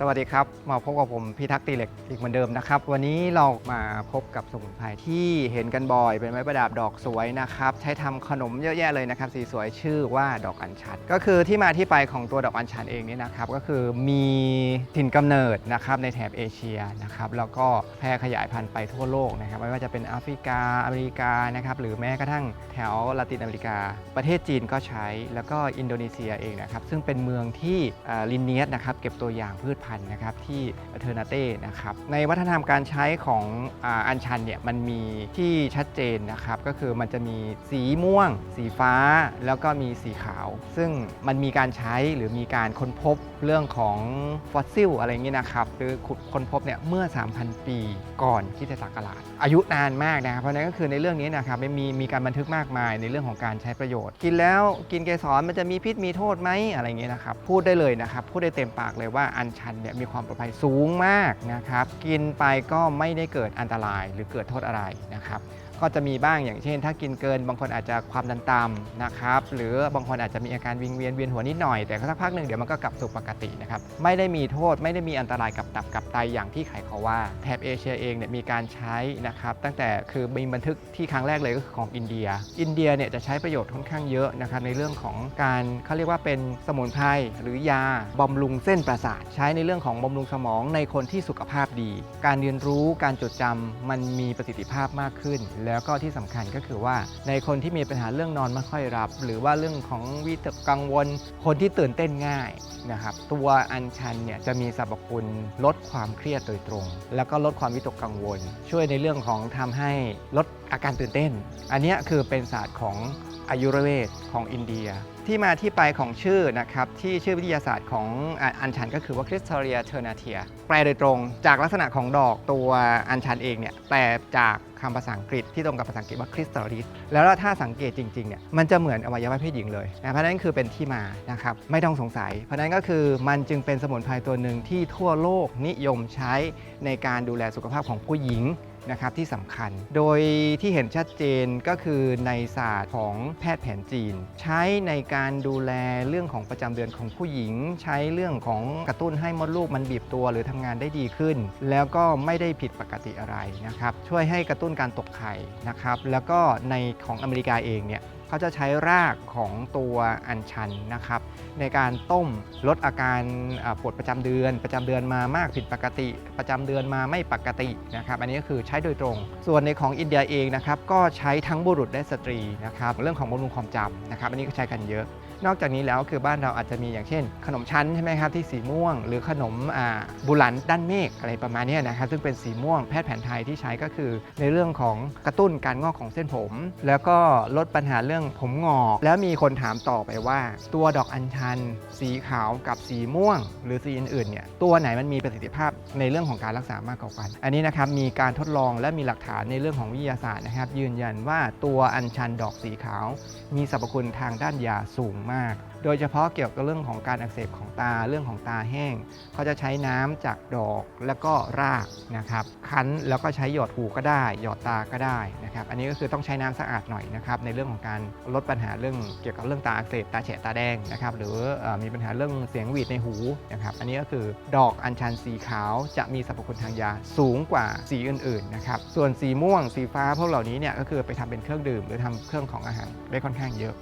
สวัสดีครับมาพบกับผมพีทักษ์ตีเหล็กอีกเหมือนเดิมนะครับ วันนี้เรามาพบกับสมุนไพรที่เห็นกันบ่อย เป็นไม้ประดับดอกสวยนะครับ ใช้ทำขนมเยอะแยะเลยนะครับ สีสวยชื่อว่าดอกอัญชัน ก็คือที่มาที่ไปของตัวดอกอัญชันเองนี่นะครับ ก็คือมีถิ่นกำเนิดนะครับในแถบเอเชียนะครับ แล้วก็แพร่ขยายพันธุ์ไปทั่วโลกนะครับ ไม่ว่าจะเป็นแอฟริกาอเมริกานะครับหรือแม้กระทั่งแถวละตินอเมริกา ประเทศจีนก็ใช้แล้วก็อินโดนีเซียเองนะครับซึ่งเป็นเมืองที่ลินเนียสนะครับเก็บตัวอย่างพืชพันธ์นะครับที่เทอร์นาเต้นะครับในวัฒนธรรมการใช้ของอัญชันเนี่ยมันมีที่ชัดเจนนะครับก็คือมันจะมีสีม่วง สีฟ้า แล้วก็มีสีขาว ซึ่งมันมีการใช้หรือมีการค้นพบเรื่องของฟอสซิลอะไรอย่างนี้นะครับหรือค้นพบเนี่ยเมื่อ 3,000 ปีก่อนคริสตศักราชอายุนานมากนะครับเพราะนั้นก็คือในเรื่องนี้นะครับไม่มีมีการบันทึกมากมายในเรื่องของการใช้ประโยชน์ กินแล้วกินเกสรมันจะมีพิษมีโทษไหมอะไรเงี้ยนะครับพูดได้เลยนะครับพูดได้เต็มปากเลยว่าอัญชันเนี่ยมีความปลอดภัยสูงมากนะครับ กินไปก็ไม่ได้เกิดอันตรายหรือเกิดโทษอะไรนะครับ ก็จะมีบ้างอย่างเช่น ถ้ากินเกิน บางคนอาจจะความดันต่ำนะครับ หรือบางคนอาจจะมีอาการวิงเวียนเวียนหัวนิดหน่อยแต่สักพักหนึ่งเดี๋ยวมันก็กลับสู่ปกตินะครับไม่ได้มีโทษไม่ได้มีอันตรายกับตับกับไตอย่างที่ใครเขาว่าแถบเอเชียเองเนี่ยมีการใช้นะครับตั้งแต่คือมีบันทึกที่ครั้งแรกเลยก็คือของอินเดีย อินเดียเนี่ยจะใช้ประโยชน์ค่อนข้างเยอะนะครับในเรื่องของการเขาเรียกว่าเป็นสมุนไพรหรือยาบำรุงเส้นประสาท ใช้ในเรื่องของบำรุงสมองในคนที่สุขภาพดี การเรียนรู้การจดจำมันมีประสิทธิภาพมากขึ้นแล้วก็ที่สำคัญก็คือว่า ในคนที่มีปัญหาเรื่องนอนไม่ค่อยรับ หรือว่าเรื่องของวิตกกังวล คนที่ตื่นเต้นง่ายนะครับตัวอัญชันเนี่ยจะมีสรรพคุณลดความเครียดโดยตรง แล้วก็ลดความวิตกกังวล ช่วยในเรื่องของทำให้ลดอาการตื่นเต้น อันนี้คือเป็นศาสตร์ของอายุรเวทของอินเดีย ที่มาที่ไปของชื่อนะครับที่ชื่อวิทยาศาสตร์ของอัญชันก็คือว่าคริสตอเรียเทอร์นาเทียแปลโดยตรงจากลักษณะของดอกตัวอัญชันเองเนี่ยแปลจาก คำภาษาอังกฤษที่ตรงกับภาษาอังกฤษว่าคริสตัลลิสแล้วถ้าสังเกตจริงๆเนี่ยมันจะเหมือนอวัยวะเพศหญิงเลยนะเพราะนั้นคือเป็นที่มานะครับไม่ต้องสงสัย เพราะนั้นก็คือมันจึงเป็นสมุนไพรตัวหนึ่งที่ทั่วโลกนิยมใช้ในการดูแลสุขภาพของผู้หญิง นะครับที่สำคัญ โดยที่เห็นชัดเจนก็คือในศาสตร์ของแพทย์แผนจีน ใช้ในการดูแลเรื่องของประจำเดือนของผู้หญิง ใช้เรื่องของกระตุ้นให้มดลูกมันบีบตัว หรือทำงานได้ดีขึ้น แล้วก็ไม่ได้ผิดปกติอะไรนะครับช่วยให้กระตุ้นการตกไข่นะครับแล้วก็ในของอเมริกาเองเนี่ย เขาจะใช้รากของตัวอัญชันนะครับ ในการต้มลดอาการปวดประจำเดือน ประจำเดือนมามากผิดปกติ ประจำเดือนมาไม่ปกตินะครับอันนี้ก็คือใช้โดยตรง ส่วนในของอินเดียเองนะครับก็ใช้ทั้งบุรุษและสตรีนะครับเรื่องของบำรุงความจำนะครับอันนี้ก็ใช้กันเยอะ นอกจากนี้แล้วคือบ้านเราอาจจะมีอย่างเช่น ขนมชั้นใช่ไหมครับที่สีม่วง หรือขนมบุหลันด้านเมฆอะไรประมาณนี้นะครับซึ่งเป็นสีม่วงแพทย์แผนไทยที่ใช้ก็คือ ในเรื่องของกระตุ้นการงอกของเส้นผม แล้วก็ลดปัญหาเรื่องผมงอก แล้วมีคนถามต่อไปว่า ตัวดอกอัญชัน สีขาวกับสีม่วง หรือสีอื่นๆเนี่ยตัวไหนมันมีประสิทธิภาพในเรื่องของการรักษามากกว่ากัน อันนี้นะครับมีการทดลองและมีหลักฐานในเรื่องของวิทยาศาสตร์นะครับ ยืนยันว่าตัวอัญชันดอกสีขาว มีสรรพคุณทางด้านยาสูงมาก โดยเฉพาะเกี่ยวกับเรื่องของการอักเสบของตาเรื่องของตาแห้ง เขาจะใช้น้ำจากดอกแล้วก็รากนะครับ คั้นแล้วก็ใช้หยอดหูก็ได้ หยอดตาก็ได้นะครับ อันนี้ก็คือต้องใช้น้ำสะอาดหน่อยนะครับในเรื่องของการลดปัญหาเรื่องเกี่ยวกับเรื่องตาอักเสบตาแฉะตาแดงนะครับหรือมีปัญหาเรื่องเสียงหวีดในหูนะครับ อันนี้ก็คือดอกอัญชันสีขาวจะมีสรรพคุณทางยาสูงกว่าสีอื่นๆนะครับส่วนสีม่วงสีฟ้าพวกเหล่านี้เนี่ยก็คือไปทำเป็นเครื่องดื่ม หรือทำเครื่องของอาหารได้ค่อนข้างเยอะ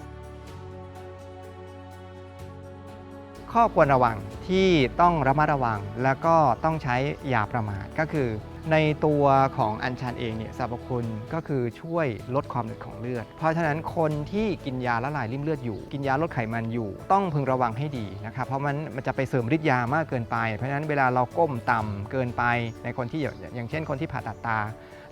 ข้อควรระวังที่ต้องระมัดระวัง แล้วก็ต้องใช้ยาประมาทก็คือ ในตัวของอัญชันเองเนี่ยสรรพคุณก็คือช่วยลดความหนืดของเลือด เพราะฉะนั้นคนที่กินยาละลายริ่มเลือดอยู่ กินยาลดไขมันอยู่ ต้องพึงระวังให้ดีนะครับเพราะมันมันจะไปเสริมฤทธิ์ยามากเกินไป เพราะฉะนั้นเวลาเราก้มต่ำเกินไปในคนที่อย่างเช่นคนที่ผ่าตัดตา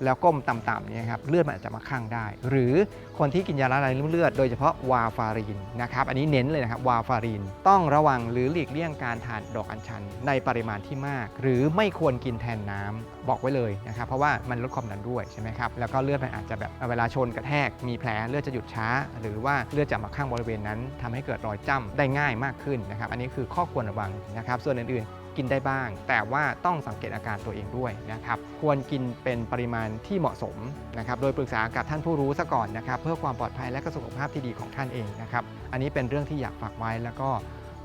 แล้วก้มต่ำๆเนี่ยครับเลือดมันอาจจะมาข้างได้ หรือคนที่กินยาละลายริ่มเลือด โดยเฉพาะวาฟารินนะครับอันนี้เน้นเลยนะครับวาฟาริน ต้องระวังหรือหลีกเลี่ยงการทานดอกอัญชัน ในปริมาณที่มาก หรือไม่ควรกินแทนน้ำบอกไว้เลยนะครับเพราะว่ามันลดความดันด้วยใช่ไหมครับแล้วก็เลือดมันอาจจะแบบเวลาชนกระแทกมีแผลเลือดจะหยุดช้า หรือว่าเลือดจะมาข้างบริเวณนั้นทำให้เกิดรอยจ้ำได้ง่ายมากขึ้นนะครับอันนี้คือข้อควรระวังนะครับส่วนอื่นๆ กินได้บ้าง แต่ว่าต้องสังเกตอาการตัวเองด้วยนะครับควรกินเป็นปริมาณที่เหมาะสมนะครับโดยปรึกษากับท่านผู้รู้ซะก่อนนะครับเพื่อความปลอดภัยและก็สุขภาพที่ดีของท่านเองนะครับอันนี้เป็นเรื่องที่อยากฝากไว้แล้วก็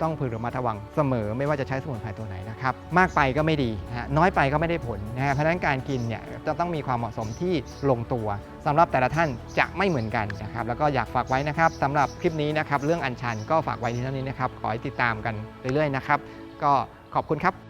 ต้องพึงระมัดระวังเสมอไม่ว่าจะใช้สมุนไพรตัวไหนนะครับมากไปก็ไม่ดีนะน้อยไปก็ไม่ได้ผลนะฮะเพราะฉะนั้นการกินเนี่ยจะต้องมีความเหมาะสมที่ลงตัวสำหรับแต่ละท่านจะไม่เหมือนกันนะครับแล้วก็อยากฝากไว้นะครับสำหรับคลิปนี้นะครับเรื่องอัญชันก็ฝากไว้ที่เท่านี้นะครับขอให้ติดตามกันเรื่อยๆนะครับก็ขอบคุณครับ